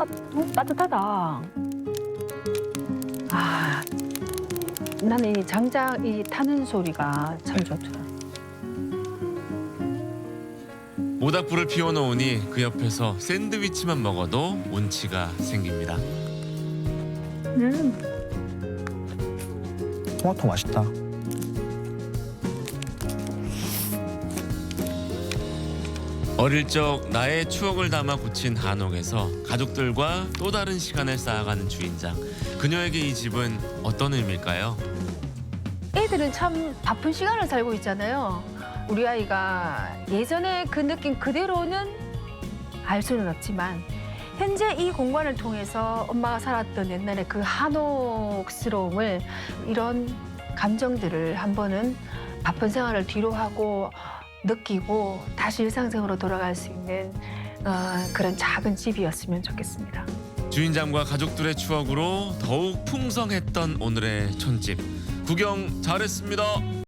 따, 음, 따뜻하다. 아, 나는 이 장작 이 타는 소리가 참 좋더라. 모닥불을 피워놓으니 그 옆에서 샌드위치만 먹어도 운치가 생깁니다. 음, 토마토 맛있다. 어릴 적 나의 추억을 담아 고친 한옥에서 가족들과 또 다른 시간을 쌓아가는 주인장. 그녀에게 이 집은 어떤 의미일까요? 애들은 참 바쁜 시간을 살고 있잖아요. 우리 아이가 예전에 그 느낌 그대로는 알 수는 없지만 현재 이 공간을 통해서 엄마가 살았던 옛날의 그 한옥스러움을 이런 감정들을 한 번은 바쁜 생활을 뒤로 하고 느끼고 다시 일상생활로 돌아갈 수 있는 어, 그런 작은 집이었으면 좋겠습니다. 주인장과 가족들의 추억으로 더욱 풍성했던 오늘의 촌집. 구경 잘했습니다.